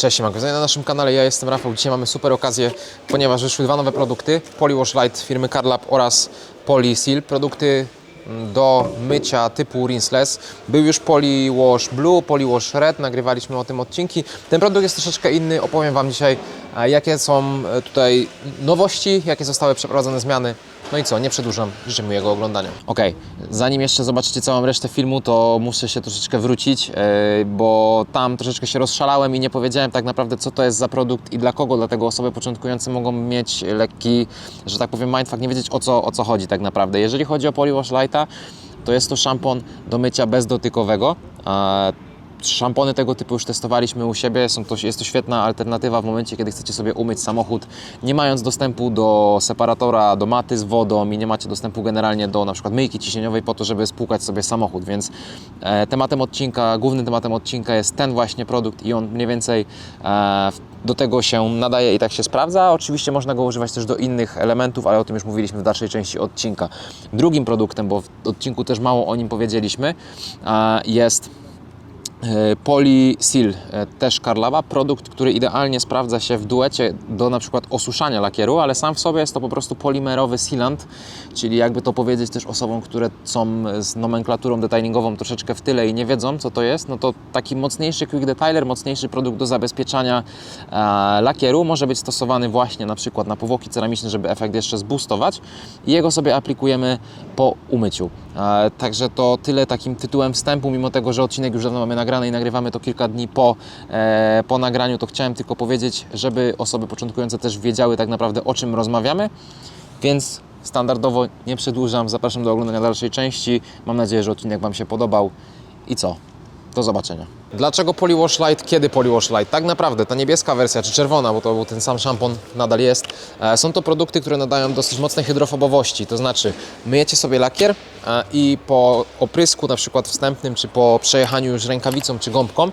Cześć, magazynie na naszym kanale, ja jestem Rafał. Dzisiaj mamy super okazję, ponieważ wyszły dwa nowe produkty, Polywash Light firmy Carlab oraz Polyseal. Produkty mm, do mycia typu rinseless. Był już Polywash Blue, Polywash Red, nagrywaliśmy o tym odcinki. Ten produkt jest troszeczkę inny, opowiem Wam dzisiaj jakie są e, tutaj nowości, jakie zostały przeprowadzone zmiany. No i co, nie przedłużam, życzę miłego oglądania. Okej, zanim jeszcze zobaczycie całą resztę filmu, to muszę się troszeczkę wrócić, e, bo tam troszeczkę się rozszalałem i nie powiedziałem tak naprawdę, co to jest za produkt i dla kogo, dlatego osoby początkujące mogą mieć lekki, że tak powiem, mindfuck, nie wiedzieć o co, o co chodzi tak naprawdę. Jeżeli chodzi o Polywash Lighta, to jest to szampon do mycia bezdotykowego. Szampony tego typu już testowaliśmy u siebie. Są to, jest to świetna alternatywa w momencie, kiedy chcecie sobie umyć samochód, nie mając dostępu do separatora, do maty z wodą i nie macie dostępu generalnie do na przykład myjki ciśnieniowej po to, żeby spłukać sobie samochód. Więc e, tematem odcinka, głównym tematem odcinka jest ten właśnie produkt i on mniej więcej e, do tego się nadaje i tak się sprawdza. Oczywiście można go używać też do innych elementów, ale o tym już mówiliśmy w dalszej części odcinka. Drugim produktem, bo w odcinku też mało o nim powiedzieliśmy, e, jest E, Polyseal, e, też Karlawa, produkt, który idealnie sprawdza się w duecie do na przykład osuszania lakieru, ale sam w sobie jest to po prostu polimerowy sealant, czyli jakby to powiedzieć też osobom, które są z nomenklaturą detailingową troszeczkę w tyle i nie wiedzą co to jest, no to taki mocniejszy quick detailer, mocniejszy produkt do zabezpieczania e, lakieru może być stosowany właśnie na przykład na powłoki ceramiczne, żeby efekt jeszcze zboostować i jego sobie aplikujemy po umyciu. Także to tyle takim tytułem wstępu, mimo tego, że odcinek już dawno mamy nagrany i nagrywamy to kilka dni po, e, po nagraniu, to chciałem tylko powiedzieć, żeby osoby początkujące też wiedziały tak naprawdę o czym rozmawiamy, więc standardowo nie przedłużam, zapraszam do oglądania dalszej części. Mam nadzieję, że odcinek Wam się podobał i co? Do zobaczenia. Dlaczego Polywash Light? Kiedy Polywash Light? Tak naprawdę ta niebieska wersja, czy czerwona, bo to był ten sam szampon, nadal jest. e, Są to produkty, które nadają dosyć mocnej hydrofobowości. To znaczy, myjecie sobie lakier e, i po oprysku, na przykład wstępnym, czy po przejechaniu już rękawicą czy gąbką,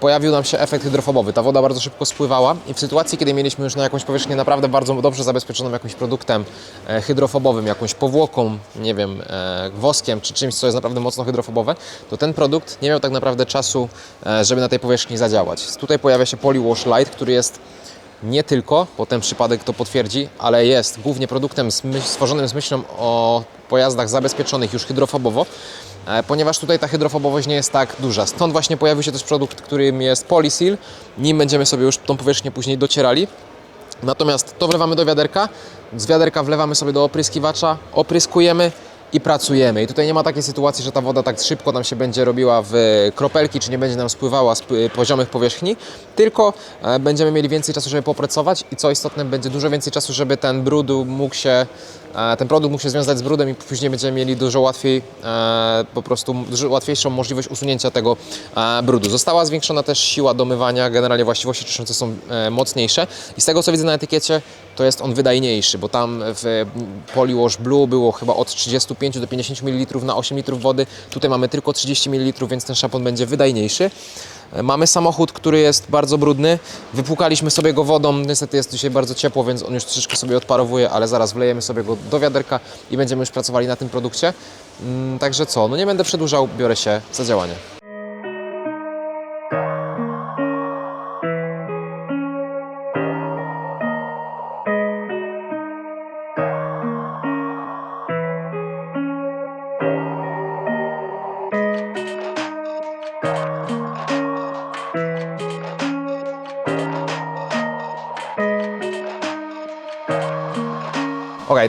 pojawił nam się efekt hydrofobowy. Ta woda bardzo szybko spływała i w sytuacji, kiedy mieliśmy już na jakąś powierzchnię naprawdę bardzo dobrze zabezpieczoną jakimś produktem e, hydrofobowym, jakąś powłoką, nie wiem, e, woskiem czy czymś, co jest naprawdę mocno hydrofobowe, to ten produkt nie miał tak naprawdę czasu, e, żeby na tej powierzchni zadziałać. Tutaj pojawia się Polywash Light, który jest nie tylko, bo ten przypadek to potwierdzi, ale jest głównie produktem stworzonym z myślą o pojazdach zabezpieczonych już hydrofobowo, e, ponieważ tutaj ta hydrofobowość nie jest tak duża. Stąd właśnie pojawił się też produkt, którym jest Polyseal. Nim będziemy sobie już tą powierzchnię później docierali. Natomiast to wlewamy do wiaderka, z wiaderka wlewamy sobie do opryskiwacza, opryskujemy i pracujemy. I tutaj nie ma takiej sytuacji, że ta woda tak szybko nam się będzie robiła w kropelki, czy nie będzie nam spływała z poziomych powierzchni, tylko e, będziemy mieli więcej czasu, żeby popracować i co istotne, będzie dużo więcej czasu, żeby ten brud mógł się, ten produkt mógł się związać z brudem i później będziemy mieli dużo łatwiej, e, po prostu dużo łatwiejszą możliwość usunięcia tego e, brudu. Została zwiększona też siła domywania, generalnie właściwości czyszczące są e, mocniejsze i z tego co widzę na etykiecie, to jest on wydajniejszy, bo tam w Polywash Blue było chyba od 35 do 50 ml na 8 litrów wody. Tutaj mamy tylko 30 ml, więc ten szampon będzie wydajniejszy. E, Mamy samochód, który jest bardzo brudny. Wypłukaliśmy sobie go wodą. Niestety jest dzisiaj bardzo ciepło, więc on już troszeczkę sobie odparowuje, ale zaraz wlejemy sobie go do wiaderka i będziemy już pracowali na tym produkcie. Mm, Także co, no nie będę przedłużał, biorę się za działanie.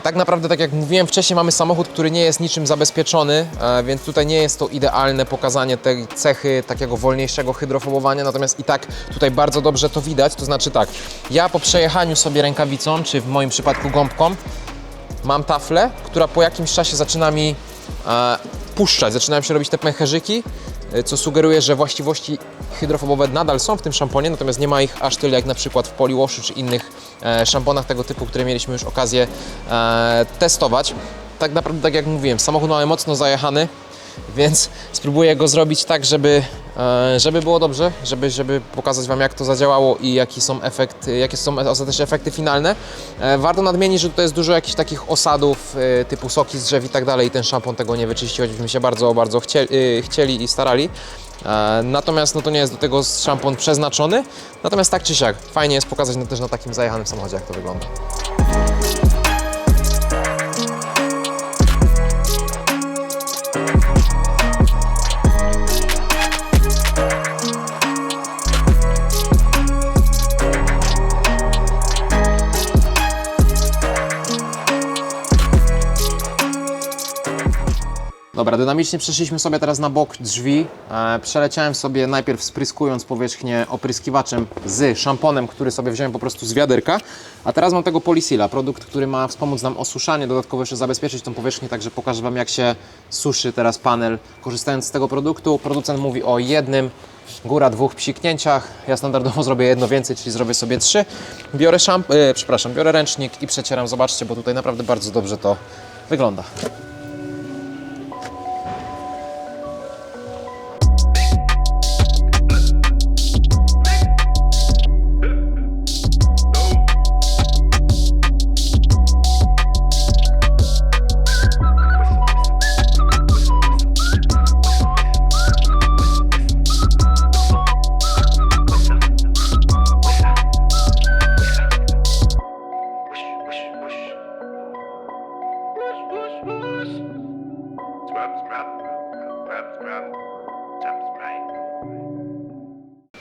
Tak naprawdę, tak jak mówiłem wcześniej, mamy samochód, który nie jest niczym zabezpieczony, e, więc tutaj nie jest to idealne pokazanie tej cechy takiego wolniejszego hydrofobowania, natomiast i tak tutaj bardzo dobrze to widać, to znaczy tak, ja po przejechaniu sobie rękawicą, czy w moim przypadku gąbką, mam taflę, która po jakimś czasie zaczyna mi e, puszczać, zaczynają się robić te pęcherzyki, co sugeruje, że właściwości hydrofobowe nadal są w tym szamponie, natomiast nie ma ich aż tyle jak na przykład w Polywashu czy innych e, szamponach tego typu, które mieliśmy już okazję e, testować. Tak naprawdę, tak jak mówiłem, samochód mamy mocno zajechany, więc spróbuję go zrobić tak, żeby, e, żeby było dobrze, żeby, żeby pokazać Wam jak to zadziałało i jaki są efekty, jakie są ostatecznie efekty finalne. E, Warto nadmienić, że tutaj jest dużo jakichś takich osadów e, typu soki z drzew i tak dalej i ten szampon tego nie wyczyścił, choćbyśmy się bardzo, bardzo chcieli, chcieli i starali. E, natomiast no to nie jest do tego szampon przeznaczony. Natomiast tak czy siak, fajnie jest pokazać no, też na takim zajechanym samochodzie, jak to wygląda. Dobra, dynamicznie przeszliśmy sobie teraz na bok drzwi. E, przeleciałem sobie najpierw spryskując powierzchnię opryskiwaczem z szamponem, który sobie wziąłem po prostu z wiaderka. A teraz mam tego Polisila, produkt, który ma wspomóc nam osuszanie, dodatkowo jeszcze zabezpieczyć tą powierzchnię, także pokażę Wam jak się suszy teraz panel korzystając z tego produktu. Producent mówi o jednym, góra dwóch psiknięciach. Ja standardowo zrobię jedno więcej, czyli zrobię sobie trzy. Biorę szamp, e, przepraszam, biorę ręcznik i przecieram. Zobaczcie, bo tutaj naprawdę bardzo dobrze to wygląda.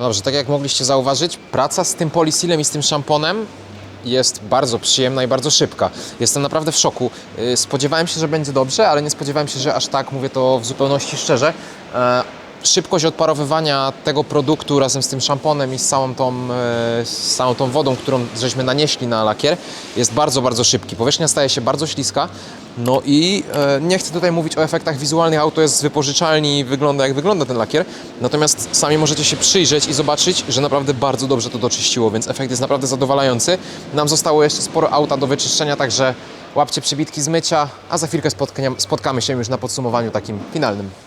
Dobrze, tak jak mogliście zauważyć, praca z tym polisilem i z tym szamponem jest bardzo przyjemna i bardzo szybka. Jestem naprawdę w szoku. Yy, Spodziewałem się, że będzie dobrze, ale nie spodziewałem się, że aż tak, mówię to w zupełności szczerze. Szybkość odparowywania tego produktu razem z tym szamponem i z całą tą, e, z całą tą wodą, którą żeśmy nanieśli na lakier, jest bardzo, bardzo szybki. Powierzchnia staje się bardzo śliska. No i e, nie chcę tutaj mówić o efektach wizualnych, auto jest z wypożyczalni i wygląda jak wygląda ten lakier. Natomiast sami możecie się przyjrzeć i zobaczyć, że naprawdę bardzo dobrze to doczyściło, więc efekt jest naprawdę zadowalający. Nam zostało jeszcze sporo auta do wyczyszczenia, także łapcie przybitki z mycia, a za chwilkę spotkamy się już na podsumowaniu takim finalnym.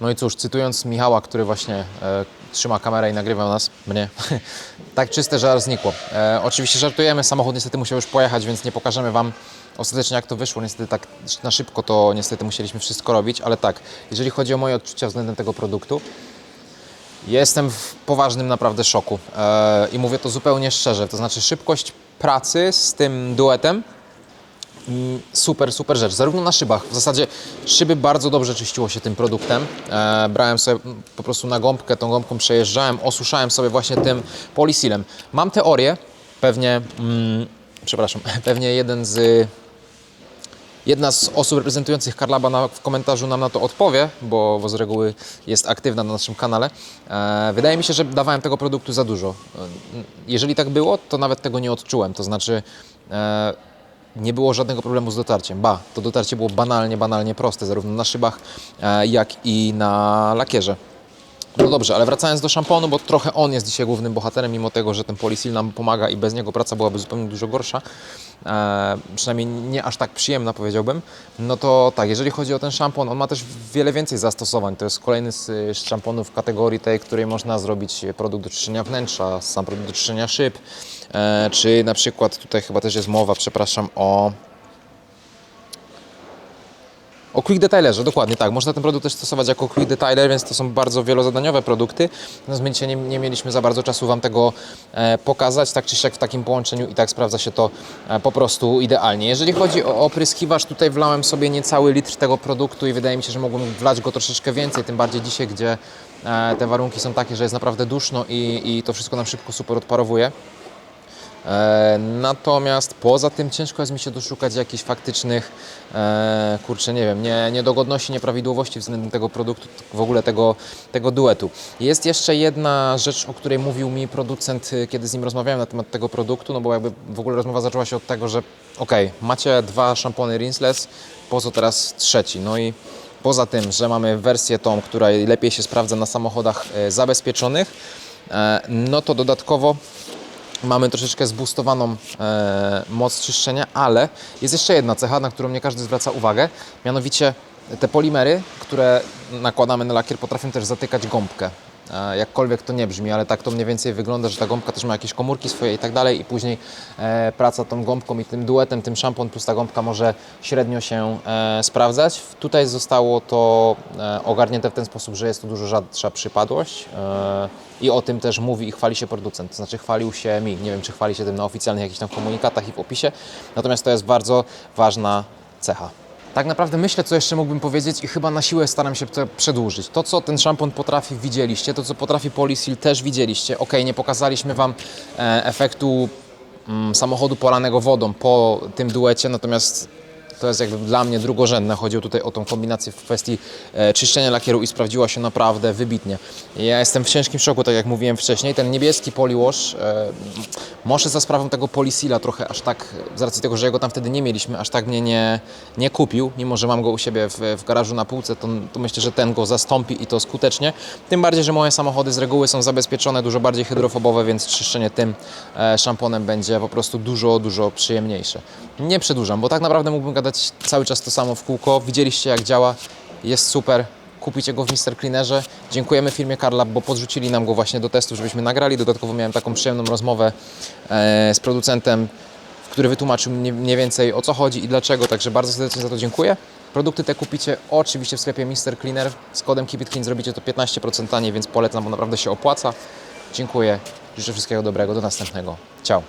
No i cóż, cytując Michała, który właśnie e, trzyma kamerę i nagrywał nas, mnie, tak czyste, że aż znikło. E, oczywiście żartujemy, samochód niestety musiał już pojechać, więc nie pokażemy Wam ostatecznie jak to wyszło. Niestety tak na szybko to niestety musieliśmy wszystko robić, ale tak, jeżeli chodzi o moje odczucia względem tego produktu, Jestem w poważnym naprawdę szoku e, i mówię to zupełnie szczerze. To znaczy szybkość pracy z tym duetem super, super rzecz. Zarówno na szybach. W zasadzie szyby bardzo dobrze czyściło się tym produktem. E, brałem sobie mm, po prostu na gąbkę, tą gąbką przejeżdżałem, osuszałem sobie właśnie tym polisilem. Mam teorię, pewnie, mm, przepraszam, pewnie jeden z Jedna z osób reprezentujących Karlaba na, w komentarzu nam na to odpowie, bo, bo z reguły jest aktywna na naszym kanale. E, wydaje mi się, że dawałem tego produktu za dużo. E, jeżeli tak było, to nawet tego nie odczułem. To znaczy, e, nie było żadnego problemu z dotarciem. Ba, to dotarcie było banalnie, banalnie proste, zarówno na szybach, e, jak i na lakierze. No dobrze, ale wracając do szamponu, bo trochę on jest dzisiaj głównym bohaterem, mimo tego, że ten polisil nam pomaga i bez niego praca byłaby zupełnie dużo gorsza, e, przynajmniej nie aż tak przyjemna powiedziałbym, no to tak, jeżeli chodzi o ten szampon, on ma też wiele więcej zastosowań. To jest kolejny z szamponów w kategorii tej, której można zrobić produkt do czyszczenia wnętrza, sam produkt do czyszczenia szyb, e, czy na przykład tutaj chyba też jest mowa, przepraszam, o O Quick Detailerze, dokładnie tak. Można ten produkt też stosować jako Quick Detailer, więc to są bardzo wielozadaniowe produkty. Natomiast my nie, nie mieliśmy za bardzo czasu Wam tego e, pokazać, tak czy siak w takim połączeniu i tak sprawdza się to e, po prostu idealnie. Jeżeli chodzi o opryskiwacz, tutaj wlałem sobie niecały litr tego produktu i wydaje mi się, że mogłem wlać go troszeczkę więcej, tym bardziej dzisiaj, gdzie e, te warunki są takie, że jest naprawdę duszno i, i to wszystko nam szybko super odparowuje. E, natomiast poza tym ciężko jest mi się doszukać jakichś faktycznych, e, kurczę, nie wiem, nie, niedogodności, nieprawidłowości względem tego produktu, w ogóle tego, tego duetu. Jest jeszcze jedna rzecz, o której mówił mi producent, y, kiedy z nim rozmawiałem na temat tego produktu, no bo jakby w ogóle rozmowa zaczęła się od tego, że ok, macie dwa szampony rinseless, po co teraz trzeci? No i poza tym, że mamy wersję tą, która lepiej się sprawdza na samochodach e, zabezpieczonych, no to dodatkowo mamy troszeczkę zboostowaną e, moc czyszczenia, ale jest jeszcze jedna cecha, na którą nie każdy zwraca uwagę, mianowicie te polimery, które nakładamy na lakier potrafią też zatykać gąbkę. Jakkolwiek to nie brzmi, ale tak to mniej więcej wygląda, że ta gąbka też ma jakieś komórki swoje i tak dalej i później e, praca tą gąbką i tym duetem, tym szampon plus ta gąbka może średnio się e, sprawdzać. Tutaj zostało to e, ogarnięte w ten sposób, że jest to dużo rzadsza przypadłość i o tym też mówi i chwali się producent, to znaczy chwalił się mi, nie wiem czy chwali się tym na oficjalnych jakichś tam komunikatach i w opisie, natomiast to jest bardzo ważna cecha. Tak naprawdę myślę, co jeszcze mógłbym powiedzieć i chyba na siłę staram się to przedłużyć. To, co ten szampon potrafi, widzieliście. To, co potrafi Polisil, też widzieliście. Ok, nie pokazaliśmy Wam e, efektu mm, samochodu polanego wodą po tym duecie, natomiast to jest jakby dla mnie drugorzędne. Chodziło tutaj o tą kombinację w kwestii e, czyszczenia lakieru i sprawdziła się naprawdę wybitnie. Ja jestem w ciężkim szoku, tak jak mówiłem wcześniej. Ten niebieski poliwash, e, może za sprawą tego polisila trochę aż tak, z racji tego, że jego tam wtedy nie mieliśmy, aż tak mnie nie, nie kupił, mimo że mam go u siebie w, w garażu na półce, to, to myślę, że ten go zastąpi i to skutecznie. Tym bardziej, że moje samochody z reguły są zabezpieczone, dużo bardziej hydrofobowe, więc czyszczenie tym e, szamponem będzie po prostu dużo, dużo przyjemniejsze. Nie przedłużam, bo tak naprawdę mógłbym gadać cały czas to samo w kółko. Widzieliście jak działa, jest super. Kupicie go w Mr. Cleanerze. Dziękujemy firmie Carlab, bo podrzucili nam go właśnie do testu, żebyśmy nagrali. Dodatkowo miałem taką przyjemną rozmowę e, z producentem, który wytłumaczył mniej, więcej o co chodzi i dlaczego, także bardzo serdecznie za to dziękuję. Produkty te kupicie oczywiście w sklepie Mr. Cleaner. Z kodem Keep It Clean zrobicie to 15% taniej, więc polecam, bo naprawdę się opłaca. Dziękuję. Życzę wszystkiego dobrego. Do następnego. Ciao.